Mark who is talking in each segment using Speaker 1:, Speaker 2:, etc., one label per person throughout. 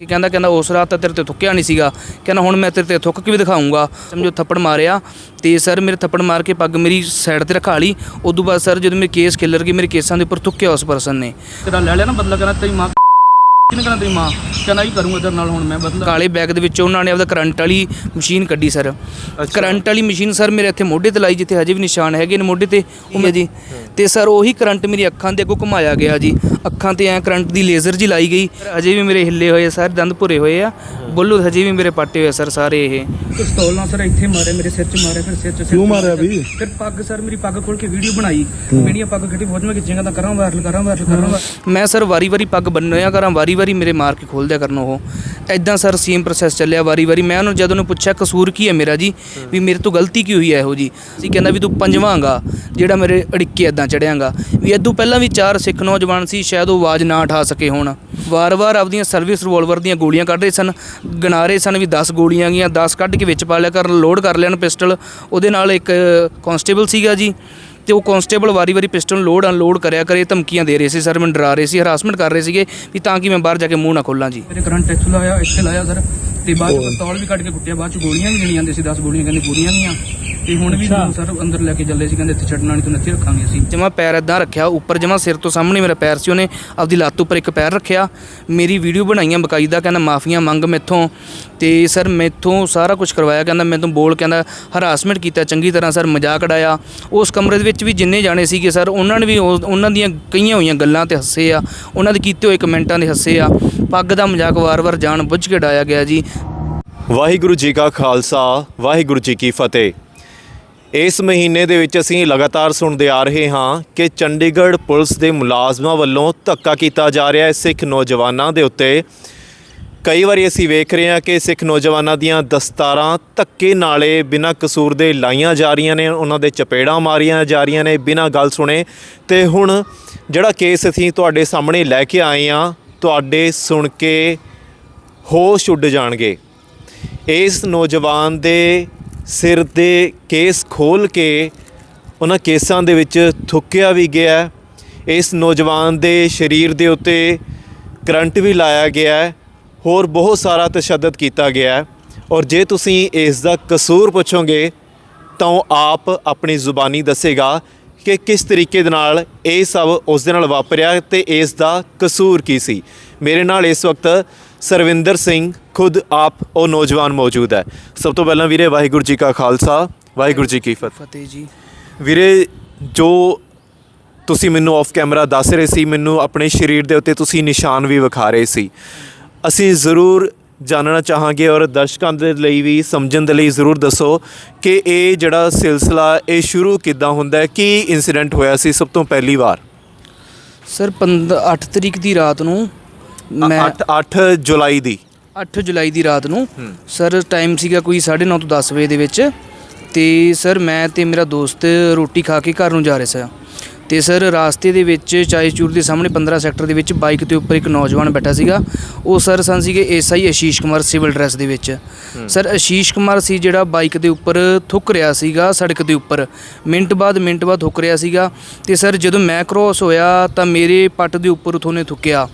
Speaker 1: ਕਿ ਕਹਿੰਦਾ ਕਹਿੰਦਾ ਉਸ ਰਾਤ ਤਾਂ ਤੇਰੇ ਤੇ ਥੁੱਕਿਆ ਨਹੀਂ ਸੀਗਾ। ਕਹਿੰਦਾ, ਹੁਣ ਮੈਂ ਤੇਰੇ ਤੇ ਥੁੱਕ ਕੇ ਵੀ ਦਿਖਾਉਂਗਾ ਸਮਝੋ, ਥੱਪੜ ਮਾਰਿਆ। ਤੇ ਸਰ, ਮੇਰੇ ਥੱਪੜ ਮਾਰ ਕੇ ਪੱਗ ਮੇਰੀ ਸਾਈਡ ਤੇ ਰਖਾ ਲਈ। ਉਦੋਂ ਬਾਅਦ ਸਰ, ਜਦੋਂ ਮੇਰੇ ਕੇਸ ਖਿਲਰ ਗਏ ਮੇਰੇ ਕੇਸਾਂ ਦੇ ਉੱਪਰ ਥੁੱਕਿਆ ਉਸ ਪਰਸਨ ਨੇ। ਤੇਰਾ ਲੈ ਲਿਆ ਨਾ ਬਦਲਾ, ਕਹਿੰਦਾ ਤੇਰੀ ਮਾਂ ਕਿਹਨੇ ਕਹਿੰਦਾ ਤੇਰੀ ਮਾਂ? ਕਹਿੰਦਾ ਹੀ ਕਰੂੰਗਾ ਤੇਰੇ ਨਾਲ ਹੁਣ ਮੈਂ ਬਦਲਾ ਕਾਲੇ ਬੈਗ ਦੇ ਵਿੱਚ ਉਹਨਾਂ ਨੇ ਆਪਦਾ ਕਰੰਟ ਵਾਲੀ ਮਸ਼ੀਨ ਕੱਢੀ ਸਰ। ਕਰੰਟ ਵਾਲੀ ਮਸ਼ੀਨ ਸਰ ਮੇਰੇ ਇੱਥੇ ਮੋਢੇ ਤੇ ਲਾਈ ਜਿੱਥੇ ਹਜੇ ਵੀ ਨਿਸ਼ਾਨ ਹੈਗੇ ਨੇ ਮੋਢੇ ਤੇ। ਉਹ ਮੈਂ ਜੀ ਤੇ ਸਰ ਉਹੀ ਕਰੰਟ ਮੇਰੀ ਅੱਖਾਂ ਦੇ ਅੱਗੋਂ ਘੁਮਾਇਆ ਗਿਆ ਜੀ। ਅੱਖਾਂ ਤੇ ਐ ਕਰੰਟ ਦੀ ਲੇਜ਼ਰ ਜੀ ਲਾਈ ਗਈ। ਹਜੇ ਵੀ ਮੇਰੇ ਹਿੱਲੇ ਹੋਏ ਆ ਸਰ ਦੰਦ ਭੁਰੇ ਹੋਏ ਆ। ਬੁੱਲੂ ਹਜੇ ਵੀ ਮੇਰੇ ਪਾਟੇ ਹੋਏ ਆ ਸਰ ਸਾਰੇ ਇਹ। ਪਿਸਤੌਲ ਨਾਲ ਸਰ ਇੱਥੇ ਮਾਰੇ ਮੇਰੇ ਸਿਰ 'ਚ ਮਾਰੇ ਫਿਰ ਸਿਰ 'ਚ
Speaker 2: ਕਿਉਂ ਮਾਰਿਆ ਵੀ?
Speaker 1: ਫਿਰ ਪੱਗ ਸਰ ਮੇਰੀ ਪੱਗ ਖੋਲ ਕੇ ਵੀਡੀਓ ਬਣਾਈ। ਮੇਰੀਆਂ ਪੱਗ ਖੱਟੀ ਫੌਜ ਮੈਂ ਖਿੱਚੇਗਾ ਤਾਂ ਕਰਾਂ ਵਾਇਰਲ ਕਰਾਂ ਵਾਇਰਲ ਕਰਾਂ ਵਾਇਰਲ। ਮੈਂ ਸਰ ਵਾਰੀ ਵਾਰੀ ਪੱਗ ਬੰਨਿਆ ਕਰਾਂ ਵਾਰੀ ਵਾਰੀ ਮੇਰੇ ਮਾਰ ਕੇ ਖੋਲਦਿਆ ਕਰਨ ਉਹ। ਐਦਾਂ ਸਰ ਸੇਮ ਪ੍ਰੋਸੈਸ ਚੱਲਿਆ ਵਾਰੀ ਵਾਰੀ। ਮੈਂ ਉਹਨੂੰ ਜਦੋਂ ਉਹਨੂੰ ਪੁੱਛਿਆ, ਕਸੂਰ ਕੀ ਹੈ ਮੇਰਾ ਜੀ? ਵੀ ਮੇਰੇ ਤੋਂ ਗਲਤੀ ਕੀ ਹੋਈ ਹੈ ਇਹੋ ਜੀ? ਸੀ ਕਹਿੰਦਾ ਵੀ ਤੂੰ ਪੰਜਵਾਂਗਾ ਜਿਹੜਾ ਮੇਰੇ ਅੜਿੱਕੇ ਐਦਾਂ ਚੜਿਆਂਗਾ ਵੀ ਇਦੋਂ ਪਹਿਲਾਂ ਵੀ ਚਾਰ ਸਿੱਖ ਨੌਜਵਾਨ ਸੀ, ਸ਼ਾਇਦ ਉਹ ਆਵਾਜ਼ ਨਾ ਉਠਾ ਸਕੇ ਹੋਣ। ਵਾਰ-ਵਾਰ ਆਪਦੀਆਂ ਸਰਵਿਸ ਰਿਵੋਲਵਰ ਦੀਆਂ ਗੋਲੀਆਂ ਕੱਢ ਰਹੇ ਸਨ, ਗਿਣਾ ਰਹੇ ਸਨ ਵੀ 10 ਗੋਲੀਆਂ ਗਈਆਂ 10 ਕੱਢ ਕੇ ਵਿੱਚ ਪਾ ਲਿਆ ਕਰ ਲੋਡ ਕਰ ਲੈਣ ਪਿਸਟਲ ਉਹਦੇ ਨਾਲ ਇੱਕ ਕਾਂਸਟੇਬਲ ਸੀਗਾ ਜੀ। ਤੇ ਉਹ ਕਾਂਸਟੇਬਲ ਵਾਰੀ-ਵਾਰੀ ਪਿਸਟਲ ਲੋਡ ਅਨਲੋਡ ਕਰਿਆ ਕਰੇ ਧਮਕੀਆਂ ਦੇ ਰਹੇ ਸੀ ਸਰ ਮੈਨੂੰ ਡਰਾ ਰਹੇ ਸੀ ਹਰਾਸਮੈਂਟ ਕਰ ਰਹੇ ਸੀਗੇ ਵੀ ਤਾਂ ਕਿ ਮੈਂ ਬਾਹਰ ਜਾ ਕੇ ਮੂੰਹ ਨਾ ਖੋਲਾਂ ਜੀ। ਮੇਰੇ ਕਰੰਟ ਇੱਥੇ ਲਾਇਆ ਇੱਥੇ ਲਾਇਆ ਸਰ। ਤੇ ਬਾਅਦ ਚ ਪਿਸਤੌਲ ਵੀ ਕੱਢ ਕੇ ਕੁੱਟਿਆ ਬਾਅਦ ਚ ਗੋਲੀਆਂ ਵੀ ਗਿਣੀ ਜਾਂਦੇ ਸੀ 10 ਗੋਲੀਆਂ ਕਹਿੰਦੇ ਪੂਰੀਆਂ ਗਈਆਂ ਤੇ ਹੁਣ ਵੀ ਮੈਨੂੰ ਸਰ ਅੰਦਰ ਲੈ ਕੇ ਚੱਲੇ ਸੀ ਕਹਿੰਦੇ ਇੱਥੇ ਛੱਡਣਾ ਨਹੀਂ ਤੂੰ ਇੱਥੇ ਰੱਖਾਂਗੇ ਅਸੀਂ। ਜਮਾ ਪੈਰ ਇਦਾਂ ਰੱਖਿਆ ਉੱਪਰ ਜਮਾ ਸਿਰ ਤੋਂ ਸਾਹਮਣੇ ਮੇਰਾ ਪੈਰ ਸੀ ਉਹਨੇ ਆਪਦੀ ਲੱਤ ਉੱਪਰ ਇੱਕ ਪੈਰ ਰੱਖਿਆ। ਮੇਰੀ ਵੀਡੀਓ ਬਣਾਈਆਂ ਬਕਾਇਦਾ ਕਹਿੰਦਾ ਮਾਫੀਆਂ ਮੰਗ ਮੈਥੋਂ। ਤੇ ਸਰ ਮੈਥੋਂ ਸਾਰਾ ਕੁਝ ਕਰਵਾਇਆ ਕਹਿੰਦਾ ਮੈਥੋਂ ਬੋਲ ਕਹਿੰਦਾ ਹਰਾਸਮੈਂਟ ਕੀਤਾ ਚੰਗੀ ਤਰ੍ਹਾਂ ਸਰ ਮਜ਼ਾਕ ਉਡਾਇਆ। ਉਸ ਕਮਰੇ ਦੇ ਵਿੱਚ ਵੀ ਜਿੰਨੇ ਜਾਣੇ ਸੀਗੇ ਸਰ ਉਹਨਾਂ ਨੇ ਵੀ ਉਹ- ਉਹਨਾਂ ਦੀਆਂ ਕਈਆਂ ਹੋਈਆਂ ਗੱਲਾਂ ਤੇ ਹੱਸੇ ਆ। ਉਹਨਾਂ ਦੇ ਕੀਤੇ ਹੋਏ ਕਮੈਂਟਾਂ ਦੇ ਹੱਸੇ ਆ। ਪੱਗ ਦਾ ਮਜ਼ਾਕ ਵਾਰ-ਵਾਰ ਜਾਣ ਬੁੱਝ ਕੇ ਉਡਾਇਆ ਗਿਆ ਜੀ।
Speaker 2: ਵਾਹਿਗੁਰੂ ਜੀ ਕਾ ਖਾਲਸਾ ਵਾਹਿਗੁਰੂ ਜੀ ਕੀ ਫਤਿਹ। ਇਸ ਮਹੀਨੇ ਦੇ ਵਿੱਚ ਅਸੀਂ ਲਗਾਤਾਰ ਸੁਣਦੇ ਆ ਰਹੇ ਹਾਂ ਕਿ ਚੰਡੀਗੜ੍ਹ ਪੁਲਿਸ ਦੇ ਮੁਲਾਜ਼ਮਾਂ ਵੱਲੋਂ ਧੱਕਾ ਕੀਤਾ ਜਾ ਰਿਹਾ ਹੈ ਸਿੱਖ ਨੌਜਵਾਨਾਂ ਦੇ ਉੱਤੇ। ਕਈ ਵਾਰੀ ਅਸੀਂ ਵੇਖ ਰਹੇ ਹਾਂ ਕਿ ਸਿੱਖ ਨੌਜਵਾਨਾਂ ਦੀਆਂ ਦਸਤਾਰਾਂ ਧੱਕੇ ਨਾਲੇ ਬਿਨਾਂ ਕਸੂਰ ਦੇ ਲਾਈਆਂ ਜਾ ਰਹੀਆਂ ਨੇ, ਉਹਨਾਂ ਦੇ ਚਪੇੜਾਂ ਮਾਰੀਆਂ ਜਾ ਰਹੀਆਂ ਨੇ ਬਿਨਾਂ ਗੱਲ ਸੁਣੇ। ਤੇ ਹੁਣ ਜਿਹੜਾ ਕੇਸ ਅਸੀਂ ਤੁਹਾਡੇ ਸਾਹਮਣੇ ਲੈ ਕੇ ਆਏ ਹਾਂ, ਤੁਹਾਡੇ ਸੁਣ ਕੇ ਹੋਸ਼ ਉੱਡ ਜਾਣਗੇ। ਇਸ ਨੌਜਵਾਨ ਦੇ ਸਿਰ ਦੇ ਕੇਸ ਖੋਲ ਕੇ ਉਹਨਾਂ ਕੇਸਾਂ ਦੇ ਵਿੱਚ ਥੁੱਕਿਆ ਵੀ ਗਿਆ ਇਸ ਨੌਜਵਾਨ ਦੇ ਸਰੀਰ ਦੇ ਉੱਤੇ ਕਰੰਟ ਵੀ ਲਾਇਆ ਗਿਆ ਹੈ। ਹੋਰ ਬਹੁਤ ਸਾਰਾ ਤਸ਼ੱਦਦ ਕੀਤਾ ਗਿਆ ਹੈ। ਔਰ ਜੇ ਤੁਸੀਂ ਇਸ ਦਾ ਕਸੂਰ ਪੁੱਛੋਗੇ, ਤਾਂ ਉਹ ਆਪ ਆਪਣੀ ਜ਼ੁਬਾਨੀ ਦੱਸੇਗਾ ਕਿ ਕਿਸ ਤਰੀਕੇ ਦੇ ਨਾਲ ਇਹ ਸਭ ਉਸ ਦੇ ਨਾਲ ਵਾਪਰਿਆ ਤੇ ਇਸ ਦਾ ਕਸੂਰ ਕੀ ਸੀ। ਮੇਰੇ ਨਾਲ ਇਸ ਵਕਤ ਸਰਵਿੰਦਰ ਸਿੰਘ ਖੁਦ ਆਪ ਉਹ ਨੌਜਵਾਨ ਮੌਜੂਦ ਹੈ। ਸਭ ਤੋਂ ਪਹਿਲਾਂ ਵੀਰੇ ਵਾਹਿਗੁਰੂ ਜੀ ਕਾ ਖਾਲਸਾ ਵਾਹਿਗੁਰੂ ਜੀ ਕੀ ਫਤਿਹ।
Speaker 1: ਫਤਿਹ ਜੀ।
Speaker 2: ਵੀਰੇ ਜੋ ਤੁਸੀਂ ਮੈਨੂੰ ਆਫ ਕੈਮਰਾ ਦੱਸ ਰਹੇ ਸੀ ਮੈਨੂੰ ਆਪਣੇ ਸਰੀਰ ਦੇ ਉੱਤੇ ਤੁਸੀਂ ਨਿਸ਼ਾਨ ਵੀ ਵਿਖਾ ਰਹੇ ਸੀ। ਅਸੀਂ ਜ਼ਰੂਰ ਜਾਣਨਾ ਚਾਹਾਂਗੇ ਔਰ ਦਰਸ਼ਕਾਂ ਦੇ ਲਈ ਵੀ ਸਮਝਣ ਦੇ ਲਈ ਜ਼ਰੂਰ ਦੱਸੋ ਕਿ ਇਹ ਜਿਹੜਾ ਸਿਲਸਿਲਾ ਇਹ ਸ਼ੁਰੂ ਕਿੱਦਾਂ ਹੁੰਦਾ ਹੈ ਕੀ ਇਨਸੀਡੈਂਟ ਹੋਇਆ ਸੀ ਸਭ ਤੋਂ ਪਹਿਲੀ ਵਾਰ?
Speaker 1: ਸਰ 15 8 ਤਰੀਕ ਦੀ ਰਾਤ ਨੂੰ ਮੈਂ
Speaker 2: 8 8 ਜੁਲਾਈ ਦੀ।
Speaker 1: 8 ਜੁਲਾਈ ਦੀ ਰਾਤ ਨੂੰ। ਸਰ ਟਾਈਮ ਸੀਗਾ ਕੋਈ 9:30 ਤੋਂ 10 ਵਜੇ ਦੇ ਵਿੱਚ। ਤੇ ਸਰ ਮੈਂ ਤੇ ਮੇਰਾ ਦੋਸਤ ਰੋਟੀ ਖਾ ਕੇ ਘਰ ਨੂੰ ਜਾ ਰਹੇ ਸੀ। ਤੇ ਸਰ ਰਾਸਤੇ ਦੇ ਵਿੱਚ ਚਾਈਚੂਰ ਦੇ ਸਾਹਮਣੇ 15 ਸੈਕਟਰ ਦੇ ਵਿੱਚ ਬਾਈਕ ਦੇ ਉੱਪਰ ਇੱਕ ਨੌਜਵਾਨ ਬੈਠਾ ਸੀਗਾ ਉਹ ਸਰ ਸਨ ਸੀਗੇ SI Ashish Kumar civil dress ਦੇ ਵਿੱਚ। ਸਰ ਆਸ਼ੀਸ਼ ਕੁਮਾਰ ਸੀ ਜਿਹੜਾ ਬਾਈਕ ਦੇ ਉੱਪਰ ਥੁੱਕ ਰਿਹਾ ਸੀਗਾ ਸੜਕ ਦੇ ਉੱਪਰ। ਮਿੰਟ ਬਾਅਦ ਮਿੰਟ ਬਾਅਦ ਥੁੱਕ ਰਿਹਾ ਸੀਗਾ ਤੇ ਸਰ ਜਦੋਂ ਮੈਂ ਕ੍ਰੋਸ ਹੋਇਆ ਤਾਂ ਮੇਰੇ ਪੱਟ ਦੇ ਉੱਪਰ ਉਥੋਂ ਨੇ ਥੁੱਕਿਆ।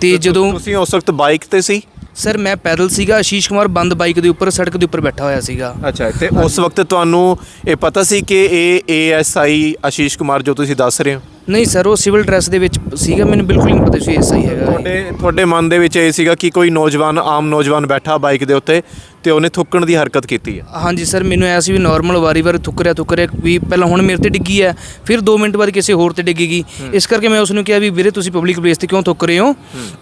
Speaker 1: ਤੇ ਜਦੋਂ
Speaker 2: ਤੁਸੀਂ ਉਸ ਵਕਤ ਬਾਈਕ ਤੇ ਸੀ?
Speaker 1: ਸਰ, ਮੈਂ ਪੈਦਲ ਸੀਗਾ, ਆਸ਼ੀਸ਼ ਕੁਮਾਰ ਬੰਦ ਬਾਈਕ ਦੇ ਉੱਪਰ, ਸੜਕ ਦੇ ਉੱਪਰ ਬੈਠਾ ਹੋਇਆ ਸੀਗਾ।
Speaker 2: ਅੱਛਾ, ਤੇ ਉਸ ਵਕਤ ਤੁਹਾਨੂੰ ਇਹ ਪਤਾ ਸੀ ਕਿ ਇਹ ਏਐਸਆਈ ਆਸ਼ੀਸ਼ ਕੁਮਾਰ ਜੋ ਤੁਸੀਂ ਦੱਸ ਰਹੇ ਹੋ?
Speaker 1: ਨਹੀਂ ਸਰ ਉਹ ਸਿਵਲ ਡਰੈਸ ਦੇ ਵਿੱਚ ਸੀਗਾ ਮੈਨੂੰ ਬਿਲਕੁਲ ਨਹੀਂ ਪਤਾ ਸੀ ਐਸਾ ਹੀ ਹੈਗਾ।
Speaker 2: ਤੁਹਾਡੇ ਤੁਹਾਡੇ ਮਨ ਦੇ ਵਿੱਚ ਇਹ ਸੀਗਾ ਕਿ ਕੋਈ ਨੌਜਵਾਨ ਆਮ ਨੌਜਵਾਨ ਬੈਠਾ ਬਾਈਕ ਦੇ ਉੱਤੇ ਤੇ ਉਹਨੇ ਥੁੱਕਣ ਦੀ ਹਰਕਤ ਕੀਤੀ ਹੈ?
Speaker 1: ਹਾਂਜੀ ਸਰ ਮੈਨੂੰ ਐਸੀ ਵੀ ਨਾਰਮਲ ਵਾਰੀ ਵਾਰੀ ਥੁੱਕ ਰਿਹਾ ਥੁੱਕ ਰਿਹਾ ਵੀ ਪਹਿਲਾਂ ਹੁਣ ਮੇਰੇ ਤੇ ਡਿੱਗੀ ਹੈ ਫਿਰ 2 ਮਿੰਟ ਬਾਅਦ ਕਿਸੇ ਹੋਰ ਤੇ ਡਿੱਗੇਗੀ। ਇਸ ਕਰਕੇ ਮੈਂ ਉਸ ਨੂੰ ਕਿਹਾ ਵੀ ਵੀਰੇ ਤੁਸੀਂ ਪਬਲਿਕ ਪਲੇਸ ਤੇ ਕਿਉਂ ਥੁੱਕ ਰਹੇ ਹੋ?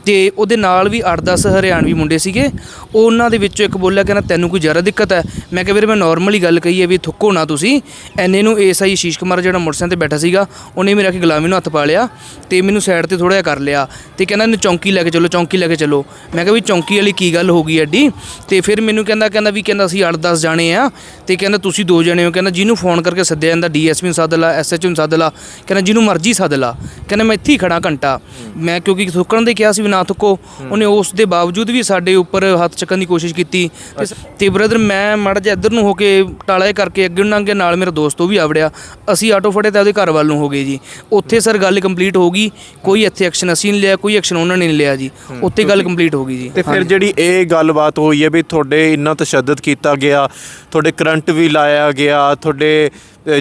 Speaker 1: ਤੇ ਉਹਦੇ ਨਾਲ ਵੀ 8-10 ਹਰਿਆਣਵੀ ਮੁੰਡੇ ਸੀਗੇ। ਉਹਨਾਂ ਦੇ ਵਿੱਚੋਂ ਇੱਕ ਬੋਲਿਆ ਕਹਿੰਦਾ ਤੈਨੂੰ ਕੋਈ ਜ਼ਿਆਦਾ ਦਿੱਕਤ ਹੈ? ਮੈਂ ਕਿਹਾ ਵੀਰੇ ਮੈਂ ਨਾਰਮਲੀ ਗੱਲ ਕਹੀ ਹੈ ਵੀ ਥੁੱਕੋ ਨਾ ਤੁਸੀਂ। ਐਨੇ ਨੂੰ ਏਐਸਆਈ ਸ਼ੀਸ਼ ਕੁਮਾਰ ਜਿਹੜਾ ਮੋਟਰਸਾਈਕਲ ਤੇ ਬੈਠਾ ਸੀਗਾ ਉਹਨੇ ਮੇਰਾ ਕਿ ਗੁਲਾਮੀ ਨੂੰ ਹੱਥ ਪਾ ਲਿਆ ਤੇ ਮੈਨੂੰ ਸਾਈਡ ਤੇ ਥੋੜਾ ਜਿਹਾ ਕਰ ਲਿਆ ਤੇ ਕਹਿੰਦਾ ਇਹਨੂੰ ਚੌਂਕੀ ਲੈ ਕੇ ਚੱਲੋ, ਚੌਂਕੀ ਲੈ ਕੇ ਚਲੋ। ਮੈਂ ਕਿਹਾ ਵੀ ਚੌਂਕੀ ਵਾਲੀ ਕੀ ਗੱਲ ਹੋ ਗਈ ਐਡੀ? ਤੇ ਫਿਰ ਮੈਨੂੰ ਕਹਿੰਦਾ ਕਹਿੰਦਾ ਵੀ ਕਹਿੰਦਾ ਅਸੀਂ 8-10 ਜਾਣੇ ਆ ਤੇ ਕਹਿੰਦਾ ਤੁਸੀਂ ਦੋ ਜਣੇ ਹੋ। ਕਹਿੰਦਾ ਜਿਹਨੂੰ ਫੋਨ ਕਰਕੇ ਸੱਦਿਆ ਜਾਂਦਾ ਡੀਐਸਪੀ ਨੂੰ ਸੱਦ ਲਾ ਐਸਐਚਓ ਨੂੰ ਸੱਦ ਲਾ, ਕਹਿੰਦਾ ਜਿਹਨੂੰ ਮਰਜ਼ੀ ਸੱਦ ਲਾ। ਕਹਿੰਦਾ ਮੈਂ ਇੱਥੇ ਹੀ ਖੜਾ ਘੰਟਾ। ਮੈਂ ਕਿਉਂਕਿ ਥੁੱਕਣ ਦੇ ਕਿਹਾ ਸੀ ਵੀ ਨਾ ਥੁੱਕੋ। ਉਹਨੇ ਉਸ ਦੇ ਬਾਵਜੂਦ ਵੀ ਸਾਡੇ ਉੱਪਰ ਹੱਥ ਚੱਕਣ ਦੀ ਕੋਸ਼ਿਸ਼ ਕੀਤੀ। ਤੇ ਤੇ ਬ੍ਰਦਰ ਮੈਂ ਮੜ ਜਾ ਇੱਧਰ ਨੂੰ ਹੋ ਕੇ ਟਾਲਾ ਕਰਕੇ ਅੱਗੇ ਨੂੰ ਲੰਘ ਕੇ ਨਾਲ ਮੇਰਾ ਦੋਸਤ ਉਹ ਵੀ ਆਵੜਿਆ। ਅਸੀਂ ਆਟੋ ਫੜੇ ਤੇ ਉਹਦੇ ਘਰ ਵੱਲ ਨੂੰ ਹੋ ਗਏ ਜੀ। ਉੱਥੇ ਸਰ ਗੱਲ ਕੰਪਲੀਟ ਹੋ ਗਈ ਕੋਈ ਇੱਥੇ ਐਕਸ਼ਨ ਅਸੀਂ ਨਹੀਂ ਲਿਆ ਕੋਈ ਐਕਸ਼ਨ ਉਹਨਾਂ ਨੇ ਨਹੀਂ ਲਿਆ ਜੀ। ਉੱਥੇ ਗੱਲ ਕੰਪਲੀਟ ਹੋ ਗਈ ਜੀ।
Speaker 2: ਤੇ ਫਿਰ ਜਿਹੜੀ ਇਹ ਗੱਲਬਾਤ ਹੋਈ ਹੈ ਵੀ ਤੁਹਾਡੇ ਇੰਨਾ ਤਸ਼ੱਦਦ ਕੀਤਾ ਗਿਆ ਤੁਹਾਡੇ ਕਰੰਟ ਵੀ ਲਾਇਆ ਗਿਆ ਤੁਹਾਡੇ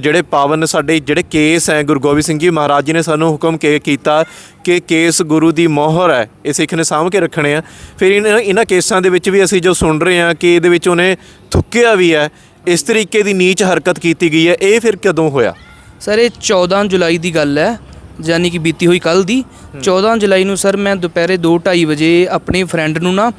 Speaker 2: ਜਿਹੜੇ ਪਾਵਨ ਸਾਡੇ ਜਿਹੜੇ ਕੇਸ ਹੈ ਗੁਰੂ ਗੋਬਿੰਦ ਸਿੰਘ ਜੀ ਮਹਾਰਾਜ ਜੀ ਨੇ ਸਾਨੂੰ ਹੁਕਮ ਕੇ ਕੀਤਾ ਕਿ ਕੇਸ ਗੁਰੂ ਦੀ ਮੋਹਰ ਹੈ ਇਹ ਸਿੱਖ ਨੇ ਸਾਂਭ ਕੇ ਰੱਖਣੇ ਆ। ਫਿਰ ਇਹਨਾਂ ਕੇਸਾਂ ਦੇ ਵਿੱਚ ਵੀ ਅਸੀਂ ਜੋ ਸੁਣ ਰਹੇ ਹਾਂ ਕਿ ਇਹਦੇ ਵਿੱਚ ਉਹਨੇ ਥੁੱਕਿਆ ਵੀ ਹੈ ਇਸ ਤਰੀਕੇ ਦੀ ਨੀਚ ਹਰਕਤ ਕੀਤੀ ਗਈ ਹੈ ਇਹ ਫਿਰ ਕਦੋਂ ਹੋਇਆ?
Speaker 1: ਸਰ ਇਹ 14 ਜੁਲਾਈ ਦੀ ਗੱਲ ਹੈ ਯਾਨੀ ਕਿ ਬੀਤੀ ਹੋਈ ਕੱਲ ਦੀ। 14 ਜੁਲਾਈ ਨੂੰ ਸਰ ਮੈਂ ਦੁਪਹਿਰੇ 2:30 ਵਜੇ ਆਪਣੇ ਫਰੈਂਡ ਨੂੰ ਨਾ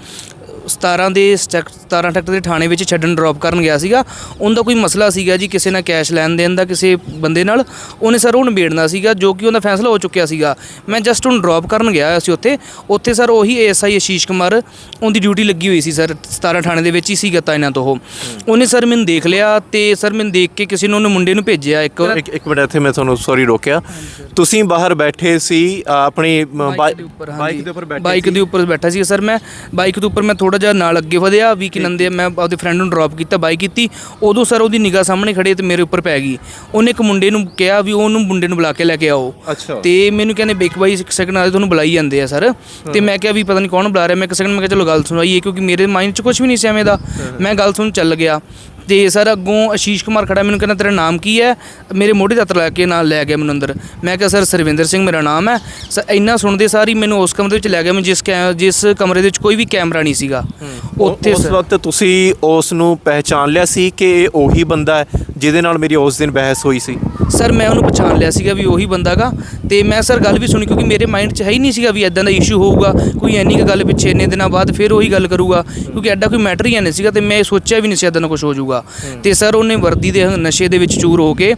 Speaker 1: 17 ਦੇ ਸਟੈਕ 17 ਟਰੈਕਟਰ ਦੇ ਥਾਣੇ ਵਿੱਚ ਛੱਡਣ ਡ੍ਰੌਪ ਕਰਨ ਗਿਆ ਸੀਗਾ। ਉਹਦਾ ਕੋਈ ਮਸਲਾ ਸੀਗਾ ਜੀ ਕਿਸੇ ਨਾਲ ਕੈਸ਼ ਲੈਣ ਦੇਣ ਦਾ ਕਿਸੇ ਬੰਦੇ ਨਾਲ ਉਹਨੇ ਸਰ ਉਹ ਨਿਬੇੜਨਾ ਸੀਗਾ ਜੋ ਕਿ ਉਹਦਾ ਫੈਸਲਾ ਹੋ ਚੁੱਕਿਆ ਸੀਗਾ। ਮੈਂ ਜਸਟ ਉਹਨੂੰ ਡ੍ਰੌਪ ਕਰਨ ਗਿਆ ਸੀ ਉੱਥੇ। ਉੱਥੇ ਸਰ ਉਹੀ ਏਐਸਆਈ ਆਸ਼ੀਸ਼ ਕੁਮਾਰ ਉਹਦੀ ਡਿਊਟੀ ਲੱਗੀ ਹੋਈ ਸੀ ਸਰ 17 ਥਾਣੇ ਦੇ ਵਿੱਚ ਹੀ ਸੀਗਾ ਤਾਇਨਾਤ ਉਹ। ਉਹਨੇ ਸਰ ਮੈਨੂੰ ਦੇਖ ਲਿਆ ਤੇ ਸਰ ਮੈਨੂੰ ਦੇਖ ਕੇ ਕਿਸੇ ਨੇ ਉਹਨੇ ਮੁੰਡੇ ਨੂੰ ਭੇਜਿਆ ਇੱਕ।
Speaker 2: ਇੱਕ ਮਿੰਟ ਇੱਥੇ ਮੈਂ ਤੁਹਾਨੂੰ ਸੌਰੀ ਰੋਕਿਆ। ਤੁਸੀਂ ਬਾਹਰ ਬੈਠੇ ਸੀ ਆਪਣੀ
Speaker 1: ਬਾਈਕ ਦੇ ਉੱਪਰ
Speaker 2: ਬਾਈਕ ਦੇ ਉੱਪਰ ਬੈਠੇ
Speaker 1: ਬਾਈਕ ਦੇ ਉੱਪਰ ਬੈਠਾ ਸੀ ਸਰ ਮੈਂ। ਬਾਈਕ ਦੇ ਉੱਪਰ ਮੈਂ ਥੋੜਾ ਜਿਹਾ ਨਾਲ ਅੱਗੇ ਵਧਿਆ ਵੀ ਕਿ ਨੰਦੇ ਮੈਂ ਆਪਦੇ ਫਰੈਂਡ ਨੂੰ ਡ੍ਰੌਪ ਕੀਤਾ ਬਾਈਕ ਕੀਤੀ। ਉਦੋਂ ਸਰ ਉਹਦੀ ਨਿਗਾਹ ਸਾਹਮਣੇ ਖੜੇ ਤੇ ਮੇਰੇ ਉੱਪਰ ਪੈ ਗਈ। ਉਹਨੇ ਇੱਕ ਮੁੰਡੇ ਨੂੰ ਕਿਹਾ ਵੀ ਉਹਨੂੰ ਮੁੰਡੇ ਨੂੰ ਬੁਲਾ ਕੇ ਲੈ ਕੇ ਆਓ।
Speaker 2: ਅੱਛਾ।
Speaker 1: ਤੇ ਮੈਨੂੰ ਕਹਿੰਦੇ ਬੇਕ ਬਾਈ ਇੱਕ ਸੈਕਿੰਡ ਆਲੇ ਤੁਹਾਨੂੰ ਬੁਲਾਈ ਜਾਂਦੇ ਆ ਸਰ ਤੇ ਮੈਂ ਕਿਹਾ ਵੀ ਪਤਾ ਨਹੀਂ ਕੌਣ ਬੁਲਾ ਰਿਹਾ। ਮੈਂ ਇੱਕ ਸੈਕਿੰਡ ਮੈਂ ਕਿਹਾ ਚਲੋ ਗੱਲ ਸੁਣਾਈਏ ਕਿਉਂਕਿ ਮੇਰੇ ਮਾਈਂਡ 'ਚ ਕੁਝ ਵੀ ਨਹੀਂ ਸੀ ਐਵੇਂ ਦਾ। ਮੈਂ ਗੱਲ ਸੁਣ ਚੱਲ ਗਿਆ। ਤੇ ਸਰ ਅੱਗੋਂ ਆਸ਼ੀਸ਼ ਕੁਮਾਰ ਖੜਾ ਮੈਨੂੰ ਕਹਿੰਦਾ ਤੇਰਾ ਨਾਮ ਕੀ ਹੈ? ਮੇਰੇ ਮੋਢੇ ਤੇ ਹੱਥ ਲਾ ਕੇ ਨਾਲ ਲੈ ਗਿਆ ਮੈਨੂੰ ਅੰਦਰ। ਮੈਂ ਕਿਹਾ ਸਰ ਸਰਵਿੰਦਰ ਸਿੰਘ ਮੇਰਾ ਨਾਮ ਹੈ। ਸਰ ਇੰਨਾ ਸੁਣਦੇ ਸਾਰੀ ਮੈਨੂੰ ਉਸ ਕਮਰੇ ਵਿੱਚ ਲੈ ਗਿਆ। ਮੈਂ ਜਿਸ ਕੈ- ਜਿਸ ਕਮਰੇ ਦੇ ਵਿੱਚ ਕੋਈ ਵੀ ਕੈਮਰਾ ਨਹੀਂ ਸੀਗਾ। ਉੱਥੇ
Speaker 2: ਉਸ
Speaker 1: ਸਰ
Speaker 2: ਵਕਤ ਤੁਸੀਂ ਉਸ ਨੂੰ ਪਹਿਚਾਨ ਲਿਆ ਸੀ ਕਿ ਇਹ ਉਹੀ ਬੰਦਾ ਹੈ ਜਿਹਦੇ ਨਾਲ ਮੇਰੀ ਉਸ ਦਿਨ ਬਹਿਸ ਹੋਈ ਸੀ?
Speaker 1: ਸਰ ਮੈਂ ਉਹਨੂੰ ਪਛਾਣ ਲਿਆ ਸੀਗਾ ਵੀ ਉਹੀ ਬੰਦਾਗਾ ਤੇ ਮੈਂ ਸਰ ਗੱਲ ਵੀ ਸੁਣੀ ਕਿਉਂਕਿ ਮੇਰੇ ਮਾਈਂਡ 'ਚ ਹੈ ਹੀ ਨਹੀਂ ਸੀਗਾ ਵੀ ਐਦਾਂ ਦਾ ਇਸ਼ੂ ਹੋਊਗਾ। ਕੋਈ ਐਨੀ ਕੁ ਗੱਲ ਪਿੱਛੇ ਇੰਨੇ ਦਿਨਾਂ ਬਾਅਦ ਫਿਰ ਉਹੀ ਗੱਲ ਕਰੂਗਾ। ਕਿਉਂਕਿ ਐਡਾ ਕੋਈ ਮੈਟਰ ਹੀ ਨਹੀਂ ਸੀਗਾ ਤੇ ਮੈਂ ਸੋਚਿਆ ਵੀ ਨਹੀਂ ਸੀ ਐਦਾਂ ਦਾ ਕੁਝ ਹੋ ਜਾਊਗਾ। ਤੇ ਸਰ, ਉਹਨੇ ਵਰਦੀ ਦੇ ਨਸ਼ੇ ਦੇ ਵਿੱਚ ਚੂਰ ਹੋ ਕੇ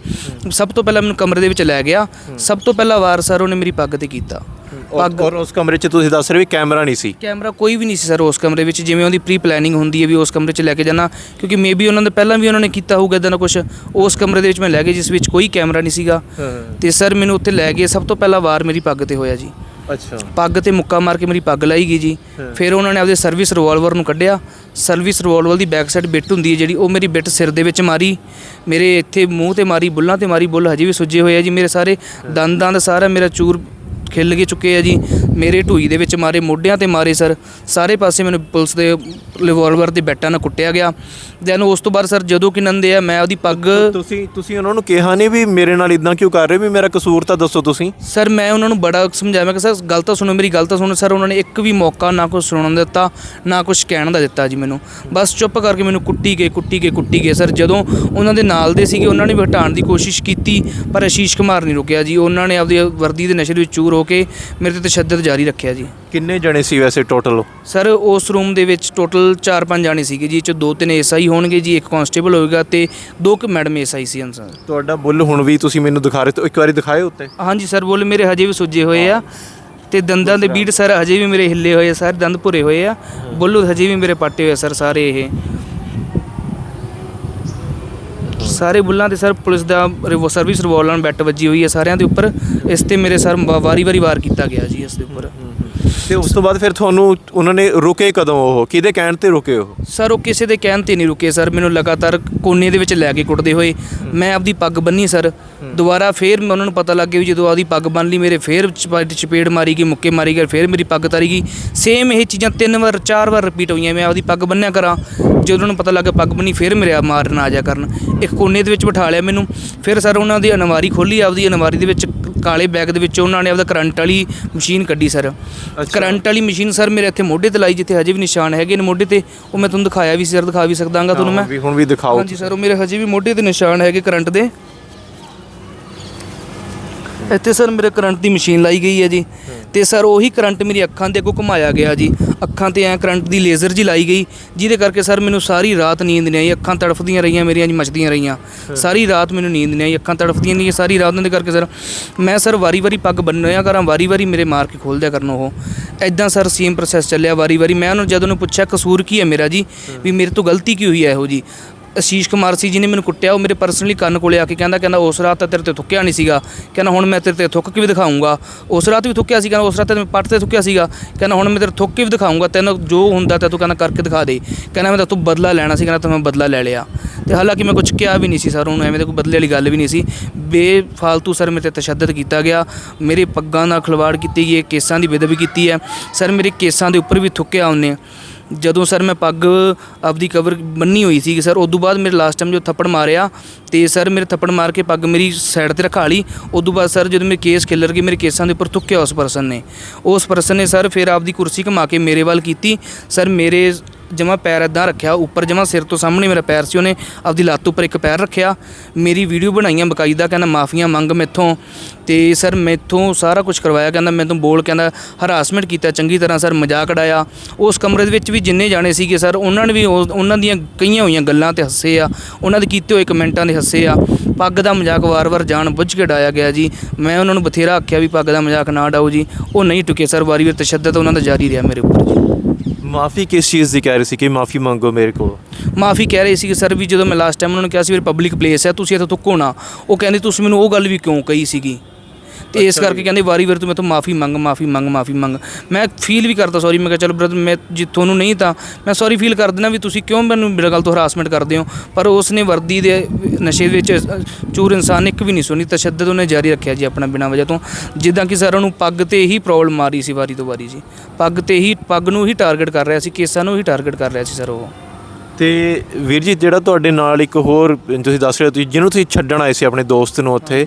Speaker 1: ਸਭ ਤੋਂ ਪਹਿਲਾਂ ਮੈਨੂੰ ਕਮਰੇ ਦੇ ਵਿੱਚ ਲੈ ਗਿਆ। ਸਭ ਤੋਂ ਪਹਿਲਾ ਵਾਰ ਸਰ, ਉਹਨੇ ਮੇਰੀ ਪੱਗ ਤੇ ਕੀਤਾ।
Speaker 2: ਔਰ ਔਰ ਉਸ ਕਮਰੇ 'ਚ ਤੁਸੀਂ ਦੱਸ ਰਹੇ ਵੀ ਕੈਮਰਾ ਨਹੀਂ ਸੀ।
Speaker 1: ਕੈਮਰਾ ਕੋਈ ਵੀ ਨਹੀਂ ਸੀ ਸਰ ਉਸ ਕਮਰੇ ਵਿੱਚ ਜਿਵੇਂ ਉਹਦੀ ਪ੍ਰੀ ਪਲੈਨਿੰਗ ਹੁੰਦੀ ਹੈ ਵੀ ਉਸ ਕਮਰੇ 'ਚ ਲੈ ਕੇ ਜਾਣਾ ਕਿਉਂਕਿ ਮੇਬੀ ਉਹਨਾਂ ਦੇ ਪਹਿਲਾਂ ਵੀ ਉਹਨਾਂ ਨੇ ਕੀਤਾ ਹੋਊਗਾ ਇਦਾਂ ਦਾ ਕੁਝ ਉਸ ਕਮਰੇ ਦੇ ਵਿੱਚ ਮੈਂ ਲੈ ਗਿਆ ਜਿਸ ਵਿੱਚ ਕੋਈ ਕੈਮਰਾ ਨਹੀਂ ਸੀਗਾ। ਤੇ ਸਰ ਮੈਨੂੰ ਉੱਥੇ ਲੈ ਗਏ ਸਭ ਤੋਂ ਪਹਿਲਾ ਵਾਰ ਮੇਰੀ ਪੱਗ ਤੇ ਹੋਇਆ ਜੀ।
Speaker 2: ਅੱਛਾ।
Speaker 1: ਪੱਗ ਤੇ ਮੁੱਕਾ ਮਾਰ ਕੇ ਮੇਰੀ ਪੱਗ ਲਾਈ ਗਈ ਜੀ। ਫਿਰ ਉਹਨਾਂ ਨੇ ਆਪਦੇ ਸਰਵਿਸ ਰਿਵਾਲਵਰ ਨੂੰ ਕੱਢਿਆ। ਸਰਵਿਸ ਰਿਵਾਲਵਰ ਦੀ ਬੈਕ ਸਾਈਡ ਬਿੱਟ ਹੁੰਦੀ ਹੈ ਜਿਹੜੀ ਉਹ ਮੇਰੀ ਬਿੱਟ ਸਿਰ ਦੇ ਵਿੱਚ ਮਾਰੀ। ਮੇਰੇ ਇੱਥੇ ਮੂੰਹ ਤੇ ਮਾਰੀ ਬੁੱਲਾਂ ਤੇ ਮਾਰੀ ਬੁੱਲ ਹਜੇ ਵੀ ਸੁੱਜੇ ਹੋਏ ਆ ਜੀ। ਮੇਰੇ ਸਾਰੇ ਦੰਦ ਦੰਦ ਸਾਰਾ ਮੇਰਾ ਚੂਰ ਖਿੱਲ ਕੇ ਚੁੱਕੇ ਆ ਜੀ। ਮੇਰੇ ਢੂਈ ਦੇ ਵਿੱਚ ਮਾਰੇ ਮੋਢਿਆਂ ਤੇ ਮਾਰੇ ਸਰ। ਸਾਰੇ ਪਾਸੇ ਮੈਨੂੰ ਪੁਲਿਸ ਦੇ ਰਿਵਾਲਵਰ ਦੇ ਬੈਟਾਂ ਨਾਲ ਕੁੱਟਿਆ ਗਿਆ। ਦੈਨ ਉਸ ਤੋਂ ਬਾਅਦ ਸਰ ਜਦੋਂ ਕਿ ਨੰਦੇ ਆ ਮੈਂ ਉਹਦੀ ਪੱਗ
Speaker 2: ਤੁਸੀਂ ਤੁਸੀਂ ਉਹਨਾਂ ਨੂੰ ਕਿਹਾ ਨਹੀਂ ਵੀ ਮੇਰੇ ਨਾਲ ਇਦਾਂ ਕਿਉਂ ਕਰ ਰਹੇ ਵੀ ਮੇਰਾ ਕਸੂਰ ਤਾਂ ਦੱਸੋ ਤੁਸੀਂ।
Speaker 1: ਸਰ ਮੈਂ ਉਹਨਾਂ ਨੂੰ ਬੜਾ ਸਮਝਾਇਆ। ਮੈਂ ਕਿ ਸਰ ਗੱਲ ਤਾਂ ਸੁਣੋ ਮੇਰੀ ਗੱਲ ਤਾਂ ਸੁਣੋ। ਸਰ ਉਹਨਾਂ ਨੇ ਇੱਕ ਵੀ ਮੌਕਾ ਨਾ ਕੁਛ ਸੁਣਨ ਦਿੱਤਾ ਨਾ ਕੁਛ ਕਹਿਣ ਦਾ ਦਿੱਤਾ ਜੀ ਮੈਨੂੰ। ਬਸ ਚੁੱਪ ਕਰਕੇ ਮੈਨੂੰ ਕੁੱਟੀ ਗਏ ਕੁੱਟੀ ਗਏ ਕੁੱਟੀ ਗਏ। ਸਰ ਜਦੋਂ ਉਹਨਾਂ ਦੇ ਨਾਲ ਦੇ ਸੀਗੇ ਉਹਨਾਂ ਨੇ ਵੀ ਹਟਾਉਣ ਦੀ ਕੋਸ਼ਿਸ਼ ਕੀਤੀ ਪਰ ਆਸ਼ੀਸ਼ ਕੁਮਾਰ ਨਹੀਂ ਰੁਕਿਆ ਜੀ। ਉਹਨਾਂ ਨੇ ਆਪਦੀ ਵਰਦੀ ਦੇ ਨਸ਼ੇ ਦੇ ਵਿੱਚ ਚੂਰ ਹੋ ਕੇ ਮੇਰੇ ਤੇ ਤਸ਼ੱਦਦ ਜਾਰੀ ਰੱਖਿਆ ਜੀ।
Speaker 2: ਕਿੰਨੇ ਜਣੇ ਸੀ ਵੈਸੇ ਟੋਟਲ
Speaker 1: ਸਰ ਉਸ ਰੂਮ ਦੇ ਵਿੱਚ ਟੋਟਲ 4-5 ਜਾਣੇ ਸੀਗੇ ਜੀ ਇਹ 'ਚ ਦੋ ਤਿੰਨ ਐਸਆਈ ਹੋਣਗੇ ਜੀ ਇੱਕ ਕਾਂਸਟੇਬਲ ਹੋਏਗਾ ਤੇ ਦੋ ਕੁ ਮੈਡਮ ਐਸਆਈ ਸੀ ਸਰ
Speaker 2: ਤੁਹਾਡਾ ਬੁੱਲ ਹੁਣ ਵੀ ਤੁਸੀਂ ਮੈਨੂੰ ਦਿਖਾ ਰਹੇ ਹੋ ਇੱਕ ਵਾਰੀ ਦਿਖਾਏ ਉੱਤੇ।
Speaker 1: ਹਾਂਜੀ ਸਰ ਬੋਲੇ ਮੇਰੇ ਹਜੇ ਵੀ ਸੁੱਜੇ ਹੋਏ ਆ ਤੇ ਦੰਦਾਂ ਦੇ ਬੀਟ ਸਰ ਹਜੇ ਵੀ ਮੇਰੇ ਹਿੱਲੇ ਹੋਏ ਆ ਸਾਰੇ ਦੰਦ ਭੁਰੇ ਹੋਏ ਆ। ਬੋਲੂ ਹਜੇ ਵੀ ਮੇਰੇ ਪਾਟੇ ਹੋਏ ਆ ਸਰ ਸਾਰੇ ਇਹ। ਸਾਰੇ ਬੁੱਲਾਂ ਤੇ ਸਰ ਪੁਲਿਸ ਦਾ ਰਿਵੋ ਸਰਵਿਸ ਰਿਵੋਲਵਰ ਨਾਲ ਬੈਟ ਵੱਜੀ ਹੋਈ ਹੈ ਸਾਰਿਆਂ ਦੇ ਉੱਪਰ। ਇਸ ਤੇ ਮੇਰੇ ਸਰ ਵਾਰੀ ਵਾਰੀ ਵਾਰ ਕੀਤਾ ਗਿਆ ਜੀ ਇਸ ਦੇ ਉੱਪਰ।
Speaker 2: ਤੇ ਉਸ ਤੋਂ ਬਾਅਦ ਫਿਰ ਤੁਹਾਨੂੰ ਉਹਨਾਂ ਨੇ ਰੁਕੇ ਕਦੋਂ ਉਹ? ਕਿਹਦੇ ਕਹਿਣ ਤੇ ਰੁਕੇ ਉਹ?
Speaker 1: ਸਰ ਉਹ ਕਿਸੇ ਦੇ ਕਹਿਣ ਤੇ ਨਹੀਂ ਰੁਕੇ ਸਰ। ਮੈਨੂੰ ਲਗਾਤਾਰ ਕੋਨੇ ਦੇ ਵਿੱਚ ਲੈ ਕੇ ਕੁੱਟਦੇ ਹੋਏ। ਮੈਂ ਆਪਦੀ ਪੱਗ ਬੰਨੀ ਸਰ। ਦੁਬਾਰਾ ਫੇਰ ਮੈਂ ਉਹਨਾਂ ਨੂੰ ਪਤਾ ਲੱਗ ਗਿਆ ਵੀ ਜਦੋਂ ਆਪਦੀ ਪੱਗ ਬੰਨ ਲਈ ਮੇਰੇ ਫੇਰ ਚਪਾ- ਚਪੇੜ ਮਾਰੀ ਗਈ ਮੁੱਕੇ ਮਾਰੀ ਗਏ ਫੇਰ ਮੇਰੀ ਪੱਗ ਤਾਰੀ ਗਈ। ਸੇਮ ਇਹ ਚੀਜ਼ਾਂ ਤਿੰਨ ਵਾਰ ਚਾਰ ਵਾਰ ਰਿਪੀਟ ਹੋਈਆਂ ਮੈਂ ਆਪਦੀ ਪੱਗ ਬੰਨਿਆ ਕਰਾਂ। ਜਦੋਂ ਉਹਨਾਂ ਨੂੰ ਪਤਾ ਲੱਗਾ ਪੱਗ ਬੰਨੀ ਫੇਰ ਮੇਰੇ ਆ ਮਾਰਨ ਆ ਜਾ ਕਰਨ। ਇੱਕ ਕੋਨੇ ਦੇ ਵਿੱਚ ਬਿਠਾ ਲਿਆ ਮੈਨੂੰ। ਫਿਰ ਸਰ ਉਹਨਾਂ ਦੀ ਅਨਵਾਰੀ ਖੋਲੀ ਆਪਦੀ ਅਨਵਾਰੀ ਦੇ ਵਿੱਚ ਕਾਲੇ ਬੈਗ ਦੇ ਵਿੱਚ ਉਹਨਾਂ ਨੇ ਆਪਦਾ ਕਰੰਟ ਵਾਲੀ ਮਸ਼ੀਨ ਕੱਢੀ ਸਰ। ਕਰੰਟ ਵਾਲੀ ਮਸ਼ੀਨ ਸਰ ਮੇਰੇ ਇੱਥੇ ਮੋਢੇ ਤੇ ਲਾਈ ਜਿੱਥੇ ਹਜੇ ਵੀ ਨਿਸ਼ਾਨ ਹੈਗੇ ਨੇ ਮੋਢੇ ਤੇ ਉਹ ਮੈਂ ਤੁਹਾਨੂੰ ਦਿਖਾਇਆ ਵੀ ਸਰ ਦਿਖਾ ਵੀ ਸਕਦਾਗਾ ਤੁਹਾਨੂੰ ਮੈਂ।
Speaker 2: ਹੁਣ ਵੀ ਦਿਖਾਓ
Speaker 1: ਹਾਂਜੀ ਸਰ ਉਹ ਮੇਰੇ ਹਜੇ ਵੀ ਮੋਢੇ ਤੇ ਨਿਸ਼ਾਨ ਹੈਗੇ ਕਰੰਟ ਦੇ। ਇੱਥੇ ਸਰ ਮੇਰੇ ਕਰੰਟ ਦੀ ਮਸ਼ੀਨ ਲਾਈ ਗਈ ਹੈ ਜੀ। ਤੇ ਸਰ ਉਹੀ ਕਰੰਟ ਮੇਰੀ ਅੱਖਾਂ ਦੇ ਅੱਗੋਂ ਘੁਮਾਇਆ ਗਿਆ ਜੀ। ਅੱਖਾਂ ਤੇ ਐ ਕਰੰਟ ਦੀ ਲੇਜ਼ਰ ਜੀ ਲਾਈ ਗਈ। ਜਿਹਦੇ ਕਰਕੇ ਸਰ ਮੈਨੂੰ ਸਾਰੀ ਰਾਤ ਨੀਂਦ ਨਹੀਂ ਆਈ। ਅੱਖਾਂ ਤੜਫਦੀਆਂ ਰਹੀਆਂ ਮੇਰੀਆਂ ਜੀ ਮਚਦੀਆਂ ਰਹੀਆਂ। ਸਾਰੀ ਰਾਤ ਮੈਨੂੰ ਨੀਂਦ ਨਹੀਂ ਆਈ। ਅੱਖਾਂ ਤੜਫਦੀਆਂ ਨਹੀਂ ਸਾਰੀ ਰਾਤ। ਉਹਨਾਂ ਦੇ ਕਰਕੇ ਸਰ ਮੈਂ ਸਰ ਵਾਰੀ-ਵਾਰੀ ਪੱਗ ਬੰਨਿਆ ਕਰਾਂ ਵਾਰੀ-ਵਾਰੀ ਮੇਰੇ ਮਾਰ ਕੇ ਖੋਲਦਿਆ ਕਰਨ ਉਹ। ਐਦਾਂ ਸਰ ਸੇਮ ਪ੍ਰੋਸੈਸ ਚੱਲਿਆ ਵਾਰੀ-ਵਾਰੀ। ਮੈਂ ਉਹਨੂੰ ਜਦੋਂ ਉਹਨੂੰ ਪੁੱਛਿਆ ਕਸੂਰ ਕੀ ਹੈ ਮੇਰਾ ਜੀ? ਵੀ ਮੇਰੇ ਤੋਂ ਗਲਤੀ ਕੀ ਹੋਈ ਹੈ ਇਹੋ ਜੀ? ਅਸ਼ੀਸ਼ ਕੁਮਾਰ ਸੀ ਜਿਹਨੇ ਮੈਨੂੰ ਕੁੱਟਿਆ, ਉਹ ਮੇਰੇ ਪਰਸਨਲੀ ਕੰਨ ਕੋਲੇ ਆ ਕੇ ਕਹਿੰਦਾ ਕਹਿੰਦਾ ਉਸ ਰਾਤ ਤਾਂ ਤੇਰੇ ਤੇ ਥੁੱਕਿਆ ਨਹੀਂ ਸੀਗਾ। ਕਹਿੰਦਾ, ਹੁਣ ਮੈਂ ਤੇਰੇ ਤੇ ਥੁੱਕ ਕੇ ਵੀ ਦਿਖਾਉਂਗਾ ਉਸ ਰਾਤ ਵੀ ਥੁੱਕਿਆ ਸੀ ਕਹਿੰਦਾ ਉਸ ਰਾਤ ਤੇ ਮੈਂ ਪੱਟ ਤੇ ਥੁੱਕਿਆ ਸੀਗਾ। ਕਹਿੰਦਾ, ਹੁਣ ਮੈਂ ਤੇਰੇ ਥੁੱਕ ਕੇ ਵੀ ਦਿਖਾਉਂਗਾ ਤੈਨੂੰ ਜੋ ਹੁੰਦਾ ਤਾਂ ਤੂੰ ਕਹਿੰਦਾ ਕਰਕੇ ਦਿਖਾ ਦੇ। ਕਹਿੰਦਾ, ਮੈਂ ਤਾਂ ਤੂੰ ਬਦਲਾ ਲੈਣਾ ਸੀ, ਕਹਿੰਦਾ ਤਾਂ ਮੈਂ ਬਦਲਾ ਲੈ ਲਿਆ। ਤੇ ਹਾਲਾਂਕਿ ਮੈਂ ਕੁਝ ਕਿਹਾ ਵੀ ਨਹੀਂ ਸੀ ਸਰ ਉਹਨੂੰ ਐਵੇਂ ਦੇ ਕੋਈ ਬਦਲੇ ਵਾਲੀ ਗੱਲ ਵੀ ਨਹੀਂ ਸੀ। ਬੇਫਾਲਤੂ ਸਰ, ਮੇਰੇ ਤੇ ਤਸ਼ੱਦਦ ਕੀਤਾ ਗਿਆ। ਮੇਰੇ ਪੱਗਾਂ ਨਾਲ ਖਿਲਵਾੜ ਕੀਤੀ ਗਈ ਕੇਸਾਂ ਦੀ ਬੇਦਬੀ ਕੀਤੀ ਹੈ। ਸਰ, ਮੇਰੇ ਕੇਸਾਂ ਦੇ ਉੱਪਰ ਵੀ ਥੁੱਕਿਆ ਉਹਨੇ ਜਦੋਂ ਸਰ ਮੈਂ ਪੱਗ ਆਪਦੀ ਕਵਰ ਬੰਨੀ ਹੋਈ ਸੀ ਸਰ, ਉਦੋਂ ਬਾਅਦ ਮੇਰੇ ਲਾਸਟ ਟਾਈਮ ਜੋ ਥੱਪੜ ਮਾਰਿਆ ਤੇ ਸਰ ਮੇਰੇ ਥੱਪੜ ਮਾਰ ਕੇ ਪੱਗ ਮੇਰੀ ਸਾਈਡ ਤੇ ਰਖਾ ਲਈ, ਉਦੋਂ ਬਾਅਦ ਸਰ ਜਦੋਂ ਮੇਰੇ ਕੇਸ ਖਿਲਰ ਗਏ, ਮੇਰੇ ਕੇਸਾਂ ਦੇ ਉੱਪਰ ਥੁੱਕਿਆ ਉਸ ਪਰਸਨ ਨੇ। ਉਸ ਪਰਸਨ ਨੇ ਸਰ ਫਿਰ ਆਪਦੀ ਕੁਰਸੀ ਘੁਮਾ ਕੇ ਮੇਰੇ ਵੱਲ ਕੀਤੀ। ਸਰ ਮੇਰੇ ਜਮਾ ਪੈਰ ਇਦਾਂ ਰੱਖਿਆ, ਉੱਪਰ ਜਮਾ ਸਿਰ ਤੋਂ ਸਾਹਮਣੇ ਮੇਰਾ ਪੈਰ ਸੀ, ਉਹਨੇ ਆਪਦੀ ਲੱਤ ਉੱਪਰ ਇੱਕ ਪੈਰ ਰੱਖਿਆ। ਮੇਰੀ ਵੀਡੀਓ ਬਣਾਈਆਂ ਬਕਾਇਦਾ, ਕਹਿੰਦਾ ਮਾਫੀਆਂ ਮੰਗ ਮੈਥੋਂ। ਤੇ ਸਰ ਮੈਥੋਂ ਸਾਰਾ ਕੁਝ ਕਰਵਾਇਆ, ਕਹਿੰਦਾ ਮੈਨੂੰ ਬੋਲ, ਕਹਿੰਦਾ ਹਰਾਸਮੈਂਟ ਕੀਤਾ, ਚੰਗੀ ਤਰ੍ਹਾਂ ਸਰ ਮਜ਼ਾਕ ਉਡਾਇਆ। ਉਸ ਕਮਰੇ ਦੇ ਵਿੱਚ ਵੀ ਜਿੰਨੇ ਜਾਣੇ ਸੀਗੇ ਸਰ, ਉਹਨਾਂ ਨੇ ਵੀ ਉਹਨਾਂ ਦੀਆਂ ਕਈਆਂ ਹੋਈਆਂ ਗੱਲਾਂ ਤੇ ਹੱਸੇ ਆ। ਉਹਨਾਂ ਦੇ ਕੀਤੇ ਹੋਏ ਕਮੈਂਟਾਂ ਦੇ ਹੱਸੇ ਆ। ਪੱਗ ਦਾ ਮਜ਼ਾਕ ਵਾਰ-ਵਾਰ ਜਾਣ ਬੁੱਝ ਕੇ ਡਾਇਆ ਗਿਆ ਜੀ। ਮੈਂ ਉਹਨਾਂ ਨੂੰ ਬਥੇਰਾ ਆਖਿਆ ਵੀ ਪੱਗ ਦਾ ਮਜ਼ਾਕ ਨਾ ਡਾਓ ਜੀ। ਉਹ ਨਹੀਂ ਟੁਕੇ ਸਰ ਵਾਰੀ-ਵਾਰ ਤਸ਼ੱਦਦ ਉਹਨਾਂ ਦਾ ਜਾਰੀ ਰਿਹਾ ਮੇਰੇ ਉੱਪਰ ਜੀ।
Speaker 2: ਮਾਫੀ ਕਿਸ ਚੀਜ਼ ਦੀ ਕਹਿ ਰਹੇ ਸੀ ਕਿ ਮਾਫੀ ਮੰਗੋ ਮੇਰੇ ਕੋਲ?
Speaker 1: ਮਾਫੀ ਕਹਿ ਰਹੇ ਸੀ ਕਿ ਸਰ ਵੀ ਜਦੋਂ ਮੈਂ ਲਾਸਟ ਟਾਈਮ ਉਹਨਾਂ ਨੂੰ ਕਿਹਾ ਸੀ ਵੀ ਪਬਲਿਕ ਪਲੇਸ ਹੈ, ਤੁਸੀਂ ਇੱਥੇ ਥੁੱਕੋ ਨਾ। ਉਹ ਕਹਿੰਦੇ ਤੁਸੀਂ ਮੈਨੂੰ ਉਹ ਗੱਲ ਵੀ ਕਿਉਂ ਕਹੀ ਸੀਗੀ? ਤੇ ਇਸ ਕਰਕੇ ਕਹਿੰਦੇ ਵਾਰੀ ਵਾਰੀ ਤੂੰ ਤੋਂ ਮਾਫੀ ਮੰਗ ਮਾਫੀ ਮੰਗ ਮਾਫੀ ਮੰਗ। ਮੈਂ ਫੀਲ ਵੀ ਕਰਦਾ ਸੌਰੀ ਮੈਂ ਕਿਹਾ ਚਲੋ ਬ੍ਰਦਰ ਮੈਂ ਜੇ ਤੁਹਾਨੂੰ ਨਹੀਂ ਤਾਂ ਮੈਂ ਸੌਰੀ ਫੀਲ ਕਰ ਦਿੰਦਾ ਵੀ ਤੁਸੀਂ ਕਿਉਂ ਮੈਨੂੰ ਮੇਰੇ ਗੱਲ ਤੋਂ ਹਰਾਸਮੈਂਟ ਕਰਦੇ ਹੋ? ਪਰ ਉਸ ਨੇ ਵਰਦੀ ਦੇ ਨਸ਼ੇ ਦੇ ਵਿੱਚ ਚੂਰ ਇਨਸਾਨ ਇੱਕ ਵੀ ਨਹੀਂ ਸੁਣੀ ਤਸ਼ੱਦਦ ਉਹਨੇ ਜਾਰੀ ਰੱਖਿਆ ਜੀ ਆਪਣਾ ਬਿਨਾਂ ਵਜ੍ਹਾ ਤੋਂ। ਜਿੱਦਾਂ ਕਿ ਸਰ ਉਹਨੂੰ ਪੱਗ ਤੇ ਹੀ ਪ੍ਰੋਬਲਮ ਆ ਰਹੀ ਸੀ ਵਾਰੀ ਤੋਂ ਵਾਰੀ ਜੀ। ਪੱਗ ਤੇ ਹੀ ਪੱਗ ਨੂੰ ਹੀ ਟਾਰਗੇਟ ਕਰ ਰਿਹਾ ਸੀ ਕੇਸਾਂ ਨੂੰ ਹੀ ਟਾਰਗੇਟ ਕਰ ਰਿਹਾ ਸੀ ਸਰ ਉਹ।
Speaker 2: ਤੇ ਵੀਰ ਜੀ ਜਿਹੜਾ ਤੁਹਾਡੇ ਨਾਲ ਇੱਕ ਹੋਰ ਤੁਸੀਂ ਦੱਸ ਰਹੇ ਹੋ ਤੁਸੀਂ ਜਿਹਨੂੰ ਤੁਸੀਂ ਛੱਡਣ ਆਏ ਸੀ ਆਪਣੇ ਦੋਸਤ ਨੂੰ ਉੱਥੇ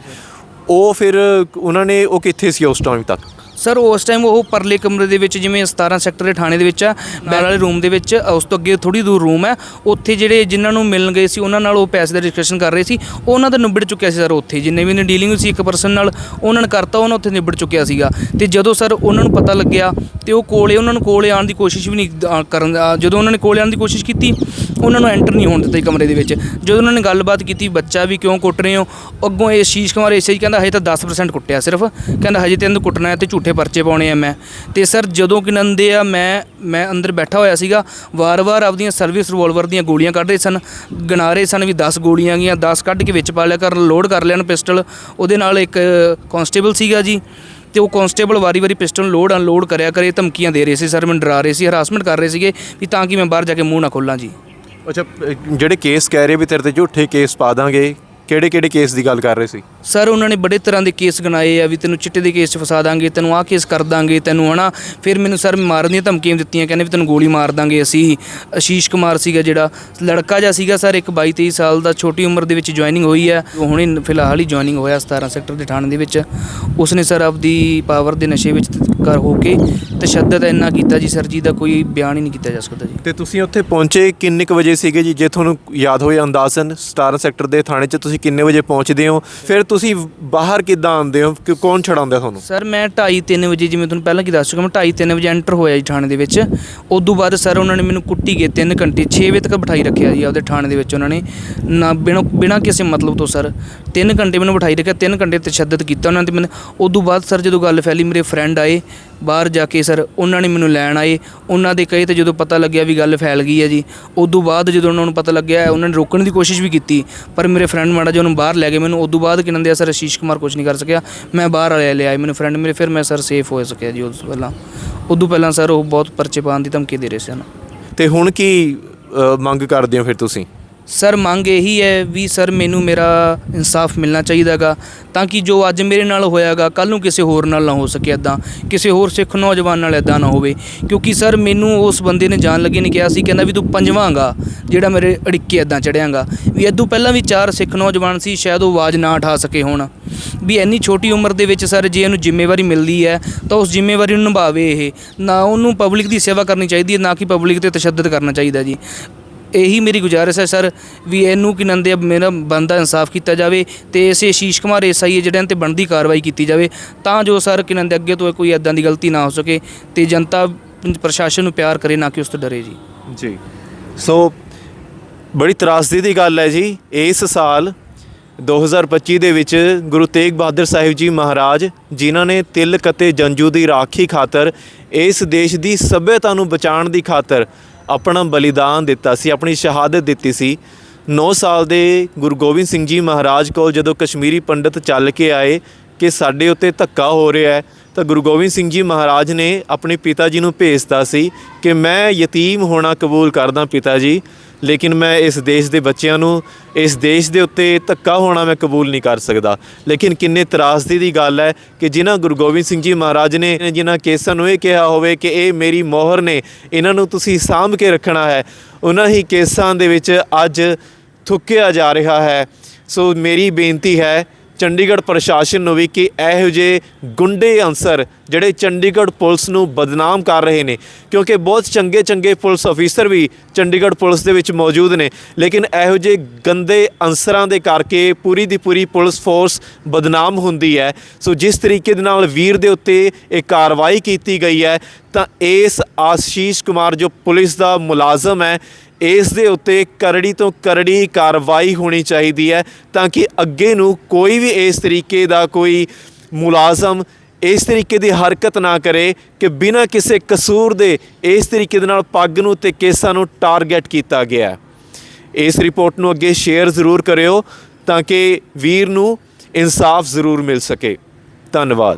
Speaker 2: ਉਹ ਫਿਰ ਉਹਨਾਂ ਨੇ ਉਹ ਕਿੱਥੇ ਸੀ ਉਸ ਟਾਈਮ ਤੱਕ?
Speaker 1: ਸਰ, ਉਸ ਟਾਈਮ ਉਹ ਪਰਲੇ ਕਮਰੇ ਦੇ ਵਿੱਚ ਜਿਵੇਂ 17 ਸੈਕਟਰ ਦੇ ਥਾਣੇ ਦੇ ਵਿੱਚ ਆ, ਬੈਲ ਵਾਲੇ ਰੂਮ ਦੇ ਵਿੱਚ ਉਸ ਤੋਂ ਅੱਗੇ ਥੋੜੀ ਦੂਰ ਰੂਮ ਹੈ, ਉੱਥੇ ਜਿਹੜੇ ਜਿਨ੍ਹਾਂ ਨੂੰ ਮਿਲਣ ਗਏ ਸੀ, ਉਹਨਾਂ ਨਾਲ ਉਹ ਪੈਸੇ ਦਾ ਡਿਸਕਸ਼ਨ ਕਰ ਰਹੇ ਸੀ, ਉਹਨਾਂ ਦਾ ਨਿਬੜ ਚੁੱਕਿਆ ਸੀ ਸਰ ਉੱਥੇ, ਜਿੰਨੇ ਵੀ ਨੇ ਡੀਲਿੰਗ ਸੀ, ਇੱਕ ਪਰਸਨ ਨਾਲ ਉਹਨਾਂ ਨੇ ਕਰਤਾ, ਉਹਨਾਂ ਉੱਥੇ ਨਿਬੜ ਚੁੱਕਿਆ ਸੀਗਾ, ਤੇ ਜਦੋਂ ਸਰ ਉਹਨਾਂ ਨੂੰ ਪਤਾ ਲੱਗਿਆ, ਤੇ ਉਹ ਕੋਲੇ, ਉਹਨਾਂ ਨੂੰ ਕੋਲੇ ਆਉਣ ਦੀ ਕੋਸ਼ਿਸ਼ ਵੀ ਨਹੀਂ ਕਰਨ ਜਦੋਂ ਉਹਨਾਂ ਨੇ ਕੋਲੇ ਆਉਣ ਦੀ ਕੋਸ਼ਿਸ਼ ਕੀਤੀ, ਉਹਨਾਂ ਨੂੰ ਐਂਟਰ ਨਹੀਂ ਹੋਣ ਦਿੱਤਾ ਕਮਰੇ ਦੇ ਵਿੱਚ, ਜਦੋਂ ਉਹਨਾਂ ਨੇ ਗੱਲਬਾਤ ਕੀਤੀ, ਬੱਚਾ ਵੀ ਕਿਉਂ ਕੁੱਟ ਰਹੇ ਹੋ, ਅੱਗੋਂ ਇਹ ਸ਼ੀਸ਼ ਕੁਮਾਰ ਇਸੇ ਹੀ ਕਹਿੰਦਾ, ਹਜੇ ਤਾਂ 10% ਕੁੱਟਿਆ ਸਿਰਫ, ਕਹਿੰਦਾ ਹਜੇ ਤੈਨੂੰ ਕੁੱਟਣਾ ਹੈ ਤੇ ਝੂਠੇ ਉੱਥੇ ਪਰਚੇ ਪਾਉਣੇ ਆ ਮੈਂ। ਤੇ ਸਰ, ਜਦੋਂ ਕਿ ਨੰਦੇ ਆ, ਮੈਂ ਮੈਂ ਅੰਦਰ ਬੈਠਾ ਹੋਇਆ ਸੀਗਾ, ਵਾਰ-ਵਾਰ ਆਪਦੀਆਂ ਸਰਵਿਸ ਰਿਵੋਲਵਰ ਦੀਆਂ ਗੋਲੀਆਂ ਕੱਢ ਰਹੇ ਸਨ ਗਿਣਾ ਰਹੇ ਸਨ ਵੀ 10 ਗੋਲੀਆਂ ਗਈਆਂ 10 ਕੱਢ ਕੇ ਵਿੱਚ ਪਾ ਲਿਆ ਕਰ ਲੋਡ ਕਰ ਲੈਣ ਪਿਸਟਲ ਉਹਦੇ ਨਾਲ ਇੱਕ ਕਾਂਸਟੇਬਲ ਸੀਗਾ ਜੀ, ਤੇ ਉਹ ਕਾਂਸਟੇਬਲ ਵਾਰੀ-ਵਾਰੀ ਪਿਸਟਲ ਲੋਡ ਅਨਲੋਡ ਕਰਿਆ ਕਰੇ, ਧਮਕੀਆਂ ਦੇ ਰਹੇ ਸੀ, ਸਰ, ਮੈਨੂੰ ਡਰਾ ਰਹੇ ਸੀ ਹਰਾਸਮੈਂਟ ਕਰ ਰਹੇ ਸੀਗੇ ਵੀ ਤਾਂ ਕਿ ਮੈਂ ਬਾਹਰ ਜਾ ਕੇ ਮੂੰਹ ਨਾ ਖੋਲਾਂ ਜੀ।
Speaker 2: ਅੱਛਾ ਜਿਹੜੇ ਕੇਸ ਕਹਿ ਰਹੇ ਵੀ ਤੇਰੇ ਤੇ ਝੂਠੇ ਕੇਸ ਪਾ ਦਾਂਗੇ ਕਿਹੜੇ ਕਿਹੜੇ ਕੇਸ ਦੀ ਗੱਲ ਕਰ ਰਹੇ ਸੀ?
Speaker 1: ਸਰ, ਉਹਨਾਂ ਨੇ ਬੜੇ ਤਰ੍ਹਾਂ ਦੇ ਕੇਸ ਗਣਾਏ ਆ ਵੀ ਤੈਨੂੰ ਚਿੱਟੇ ਦੇ ਕੇਸ 'ਚ ਫਸਾ ਦਾਂਗੇ, ਤੈਨੂੰ ਆਹ ਕੇਸ ਕਰ ਦਾਂਗੇ, ਤੈਨੂੰ ਹਨਾ, ਫਿਰ ਮੈਨੂੰ ਸਰ ਮਾਰਨ ਦੀਆਂ ਧਮਕੀਆਂ ਵੀ ਦਿੱਤੀਆਂ, ਕਹਿੰਦੇ ਵੀ ਤੈਨੂੰ ਗੋਲੀ ਮਾਰ ਦਾਂਗੇ ਅਸੀਂ। ਅਸ਼ੀਸ਼ ਕੁਮਾਰ ਸੀਗਾ ਜਿਹੜਾ, ਲੜਕਾ ਜਿਹਾ ਸੀਗਾ ਸਰ, ਇੱਕ 22 23 ਸਾਲ ਦਾ, ਛੋਟੀ ਉਮਰ ਦੇ ਵਿੱਚ ਜੁਆਇਨਿੰਗ ਹੋਈ ਹੈ ਉਹ ਹੁਣੇ ਫਿਲਹਾਲ ਹੀ ਜੁਆਇਨਿੰਗ ਹੋਇਆ 17 ਸੈਕਟਰ ਦੇ ਥਾਣੇ ਦੇ ਵਿੱਚ। ਉਸਨੇ ਸਰ ਆਪਦੀ ਪਾਵਰ ਦੇ ਨਸ਼ੇ ਵਿੱਚ ਕਰ ਹੋ ਕੇ ਤਸ਼ੱਦਦ ਇੰਨਾ ਕੀਤਾ ਜੀ ਸਰ ਜੀ ਦਾ, ਕੋਈ ਬਿਆਨ ਹੀ ਨਹੀਂ ਕੀਤਾ ਜਾ ਸਕਦਾ ਜੀ।
Speaker 2: ਤੇ ਤੁਸੀਂ ਉੱਥੇ ਪਹੁੰਚੇ ਕਿੰਨੇ ਕੁ ਵਜੇ ਸੀਗੇ ਜੀ? ਜੇ ਤੁਹਾਨੂੰ ਯਾਦ ਹੋਏ, ਅੰਦਾਜ਼ਨ 17 ਸੈਕਟਰ ਦੇ ਥਾਣੇ 'ਚ ਤੁਸੀਂ ਕਿੰਨੇ ਵਜੇ ਪਹੁੰਚਦੇ ਹੋ? ਫਿਰ ਤੁਸੀਂ ਬਾਹਰ ਕਿੱਦਾਂ ਆਉਂਦੇ ਹੋ? ਕਿ ਕੌਣ ਛਡਾਉਂਦਾ ਤੁਹਾਨੂੰ?
Speaker 1: ਸਰ, ਮੈਂ 2:30 3 ਵਜੇ ਜਿਵੇਂ ਤੁਹਾਨੂੰ ਪਹਿਲਾਂ ਕੀ ਦੱਸ ਚੁੱਕਾ ਮੈਂ 2:30 3 ਵਜੇ ਐਂਟਰ ਹੋਇਆ ਜੀ ਥਾਣੇ ਦੇ ਵਿੱਚ। ਉਦੋਂ ਬਾਅਦ ਸਰ ਉਹਨਾਂ ਨੇ ਮੈਨੂੰ ਕੁੱਟੀ ਗਏ 3 ਘੰਟੇ 6 ਵਜੇ ਤੱਕ ਬਿਠਾਈ ਰੱਖਿਆ ਜੀ ਆਪਦੇ ਥਾਣੇ ਦੇ ਵਿੱਚ ਉਹਨਾਂ ਨੇ। ਨਾ ਬਿਨਾਂ ਬਿਨਾਂ ਕਿਸੇ ਮਤਲਬ ਤੋਂ ਸਰ 3 ਘੰਟੇ ਮੈਨੂੰ ਬਿਠਾਈ ਰੱਖਿਆ 3 ਘੰਟੇ ਤਸ਼ੱਦਦ ਕੀਤਾ ਉਹਨਾਂ ਨੇ ਤੇ ਮੈਨੂੰ। ਉਦੋਂ ਬਾਅਦ ਸਰ ਜਦੋਂ ਗੱਲ ਫੈਲੀ, ਮੇਰੇ ਫਰੈਂਡ ਆਏ, ਬਾਹਰ ਜਾ ਕੇ ਸਰ ਉਹਨਾਂ ਨੇ ਮੈਨੂੰ ਲੈਣ ਆਏ। ਉਹਨਾਂ ਦੇ ਕਹੇ ਤੇ ਜਦੋਂ ਪਤਾ ਲੱਗਿਆ ਵੀ ਗੱਲ ਫੈਲ ਗਈ ਹੈ ਜੀ, ਉਦੋਂ ਬਾਅਦ ਜਦੋਂ ਉਹਨਾਂ ਨੂੰ ਪਤਾ ਲੱਗਿਆ, ਉਹਨਾਂ ਨੇ ਰੋਕਣ ਦੀ ਕੋਸ਼ਿਸ਼ ਵੀ ਕੀਤੀ, ਪਰ ਮੇਰੇ ਫਰੈਂਡ ਮਾੜਾ ਜਿਹਾ ਉਹਨੂੰ ਬਾਹਰ ਲੈ ਗਏ ਮੈਨੂੰ। ਉਦੋਂ ਬਾਅਦ ਕਿਨੰਦੇ ਆ ਸਰ ਅਸ਼ੀਸ਼ ਕੁਮਾਰ ਕੁਝ ਨਹੀਂ ਕਰ ਸਕਿਆ। ਮੈਂ ਬਾਹਰ ਆਇਆ ਲਿਆਏ ਮੈਨੂੰ ਫਰੈਂਡ ਮੇਰੇ ਫਿਰ ਮੈਂ ਸਰ ਸੇਫ ਹੋ ਸਕਿਆ ਜੀ ਉਸ ਤੋਂ ਪਹਿਲਾਂ। ਉਦੋਂ ਪਹਿਲਾਂ ਸਰ ਉਹ ਬਹੁਤ ਪਰਚੇ ਪਾਉਣ ਦੀ ਧਮਕੀ ਦੇ ਰਹੇ ਸਨ।
Speaker 2: ਤੇ ਹੁਣ ਕੀ ਅ, ਮੰਗ ਕਰਦੇ ਹੋ ਫਿਰ ਤੁਸੀਂ?
Speaker 1: ਸਰ ਮੰਗ ਇਹੀ ਹੈ ਵੀ ਸਰ ਮੈਨੂੰ ਮੇਰਾ ਇਨਸਾਫ ਮਿਲਣਾ ਚਾਹੀਦਾਗਾ ਤਾਂ ਕਿ ਜੋ ਅੱਜ ਮੇਰੇ ਨਾਲ ਹੋਇਆਗਾ ਕੱਲ ਨੂੰ ਕਿਸੇ ਹੋਰ ਨਾਲ ਨਾ ਹੋ ਸਕੇ ਇਦਾਂ ਕਿਸੇ ਹੋਰ ਸਿੱਖ ਨੌਜਵਾਨ ਨਾਲ ਇਦਾਂ ਨਾ ਹੋਵੇ। ਕਿਉਂਕਿ ਸਰ ਮੈਨੂੰ ਉਸ ਬੰਦੇ ਨੇ ਜਾਣ ਲੱਗੇ ਨੇ ਕਿਹਾ ਸੀ, ਕਹਿੰਦਾ ਵੀ ਤੂੰ ਪੰਜਵਾਂਗਾ ਜਿਹੜਾ ਮੇਰੇ ਅੜਿੱਕੇ ਇਦਾਂ ਚੜਿਆਂਗਾ ਵੀ ਇਦੋਂ ਪਹਿਲਾਂ ਵੀ ਚਾਰ ਸਿੱਖ ਨੌਜਵਾਨ ਸੀ, ਸ਼ਾਇਦ ਉਹ ਆਵਾਜ਼ ਨਾ ਉਠਾ ਸਕੇ ਹੋਣ। ਵੀ ਇੰਨੀ ਛੋਟੀ ਉਮਰ ਦੇ ਵਿੱਚ ਸਰ ਜੇ ਇਹਨੂੰ ਜ਼ਿੰਮੇਵਾਰੀ ਮਿਲਦੀ ਹੈ, ਤਾਂ ਉਸ ਜ਼ਿੰਮੇਵਾਰੀ ਨੂੰ ਨਿਭਾਵੇ ਇਹ। ਨਾ ਉਹਨੂੰ ਪਬਲਿਕ ਦੀ ਸੇਵਾ ਕਰਨੀ ਚਾਹੀਦੀ ਹੈ, ਨਾ ਕਿ ਪਬਲਿਕ ਤੇ ਤਸ਼ੱਦਦ ਕਰਨਾ ਚਾਹੀਦਾ ਜੀ। ਇਹੀ ਮੇਰੀ ਗੁਜ਼ਾਰਿਸ਼ ਹੈ ਸਰ ਵੀ ਇਹਨੂੰ ਕੀ ਨੰਦੇ ਮੇਰਾ ਬੰਦਾ ਇਨਸਾਫ ਕੀਤਾ ਜਾਵੇ ਤੇ ਇਸੇ ਸ਼ੀਸ਼ ਕੁਮਾਰ ਐਸਆਈ ਜਿਹੜਿਆਂ ਤੇ ਬਣਦੀ ਕਾਰਵਾਈ ਕੀਤੀ ਜਾਵੇ, ਤਾਂ ਜੋ ਸਰ ਕੀ ਨੰਦੇ ਅੱਗੇ ਤੋਂ ਕੋਈ ਐਦਾਂ ਦੀ ਗਲਤੀ ਨਾ ਹੋ ਸਕੇ ਤੇ ਜਨਤਾ ਪ੍ਰਸ਼ਾਸਨ ਨੂੰ ਪਿਆਰ ਕਰੇ ਨਾ ਕਿ ਉਸ ਤੋਂ ਡਰੇ ਜੀ।
Speaker 2: ਜੀ। ਸੋ ਬੜੀ ਤਰਾਸਦੀ ਦੀ ਗੱਲ ਹੈ ਜੀ, ਇਸ ਸਾਲ 2025 ਦੇ ਵਿੱਚ ਗੁਰੂ ਤੇਗ ਬਹਾਦਰ ਸਾਹਿਬ ਜੀ ਮਹਾਰਾਜ ਜਿਨ੍ਹਾਂ ਨੇ ਤਿਲਕ ਅਤੇ ਜੰਜੂ ਦੀ ਰਾਖੀ ਖਾਤਰ ਇਸ ਦੇਸ਼ ਦੀ ਸੱਭਿਅਤਾ ਨੂੰ ਬਚਾਉਣ ਦੀ ਖਾਤਰ ਆਪਣਾ ਬਲੀਦਾਨ ਦਿੱਤਾ ਸੀ, ਆਪਣੀ ਸ਼ਹਾਦਤ ਦਿੱਤੀ ਸੀ। 9 ਸਾਲ ਦੇ ਗੁਰੂ ਗੋਬਿੰਦ ਸਿੰਘ ਜੀ ਮਹਾਰਾਜ ਕੋਲ ਜਦੋਂ ਕਸ਼ਮੀਰੀ ਪੰਡਤ ਚੱਲ ਕੇ ਆਏ ਕਿ ਸਾਡੇ ਉੱਤੇ ਧੱਕਾ ਹੋ ਰਿਹਾ ਹੈ, ਤਾਂ ਗੁਰੂ ਗੋਬਿੰਦ ਸਿੰਘ ਜੀ ਮਹਾਰਾਜ ਨੇ ਆਪਣੇ ਪਿਤਾ ਜੀ ਨੂੰ ਭੇਜਤਾ ਸੀ ਕਿ ਮੈਂ ਯਤੀਮ ਹੋਣਾ ਕਬੂਲ ਕਰਦਾ ਪਿਤਾ ਜੀ। ਲੇਕਿਨ ਮੈਂ ਇਸ ਦੇਸ਼ ਦੇ ਬੱਚਿਆਂ ਨੂੰ ਇਸ ਦੇਸ਼ ਦੇ ਉੱਤੇ ਧੱਕਾ ਹੋਣਾ ਮੈਂ ਕਬੂਲ ਨਹੀਂ ਕਰ ਸਕਦਾ। ਲੇਕਿਨ ਕਿੰਨੇ ਤਰਾਸਦੀ ਦੀ ਗੱਲ ਹੈ ਕਿ ਜਿਨ੍ਹਾਂ ਗੁਰੂ ਗੋਬਿੰਦ ਸਿੰਘ ਜੀ ਮਹਾਰਾਜ ਨੇ ਜਿਨ੍ਹਾਂ ਕੇਸਾਂ ਨੂੰ ਇਹ ਕਿਹਾ ਹੋਵੇ ਕਿ ਇਹ ਮੇਰੀ ਮੋਹਰ ਨੇ, ਇਹਨਾਂ ਨੂੰ ਤੁਸੀਂ ਸਾਂਭ ਕੇ ਰੱਖਣਾ ਹੈ। ਉਹਨਾਂ ਹੀ ਕੇਸਾਂ ਦੇ ਵਿੱਚ ਅੱਜ ਥੁੱਕਿਆ ਜਾ ਰਿਹਾ ਹੈ। ਸੋ ਮੇਰੀ ਬੇਨਤੀ ਹੈ ਚੰਡੀਗੜ੍ਹ ਪ੍ਰਸ਼ਾਸਨ ਨੂੰ ਵੀ ਕਿ ਇਹੋ ਜਿਹੇ ਗੁੰਡੇ ਅਨਸਰ ਜਿਹੜੇ ਚੰਡੀਗੜ੍ਹ ਪੁਲਿਸ ਨੂੰ ਬਦਨਾਮ ਕਰ ਰਹੇ ਨੇ, ਕਿਉਂਕਿ ਬਹੁਤ ਚੰਗੇ ਚੰਗੇ ਪੁਲਿਸ ਅਫੀਸਰ ਵੀ ਚੰਡੀਗੜ੍ਹ ਪੁਲਿਸ ਦੇ ਵਿੱਚ ਮੌਜੂਦ ਨੇ, ਲੇਕਿਨ ਇਹੋ ਜਿਹੇ ਗੰਦੇ ਅਨਸਰਾਂ ਦੇ ਕਰਕੇ ਪੂਰੀ ਦੀ ਪੂਰੀ ਪੁਲਿਸ ਫੋਰਸ ਬਦਨਾਮ ਹੁੰਦੀ ਹੈ। ਸੋ ਜਿਸ ਤਰੀਕੇ ਦੇ ਨਾਲ ਵੀਰ ਦੇ ਉੱਤੇ ਇਹ ਕਾਰਵਾਈ ਕੀਤੀ ਗਈ ਹੈ, ਤਾਂ ਇਸ ਆਸ਼ੀਸ਼ ਕੁਮਾਰ ਜੋ ਪੁਲਿਸ ਦਾ ਮੁਲਾਜ਼ਮ ਹੈ ਇਸ ਦੇ ਉੱਤੇ ਕਰੜੀ ਤੋਂ ਕਰੜੀ ਕਾਰਵਾਈ ਹੋਣੀ ਚਾਹੀਦੀ ਹੈ ਤਾਂ ਕਿ ਅੱਗੇ ਨੂੰ ਕੋਈ ਵੀ ਇਸ ਤਰੀਕੇ ਦਾ ਕੋਈ ਮੁਲਾਜ਼ਮ ਇਸ ਤਰੀਕੇ ਦੀ ਹਰਕਤ ਨਾ ਕਰੇ ਕਿ ਬਿਨਾਂ ਕਿਸੇ ਕਸੂਰ ਦੇ ਇਸ ਤਰੀਕੇ ਦੇ ਨਾਲ ਪੱਗ ਨੂੰ ਤੇ ਕੇਸਾਂ ਨੂੰ ਟਾਰਗੇਟ ਕੀਤਾ ਗਿਆ ਇਸ ਰਿਪੋਰਟ ਨੂੰ ਅੱਗੇ ਸ਼ੇਅਰ ਜ਼ਰੂਰ ਕਰਿਓ ਤਾਂ ਕਿ ਵੀਰ ਨੂੰ ਇਨਸਾਫ ਜ਼ਰੂਰ ਮਿਲ ਸਕੇ। ਧੰਨਵਾਦ।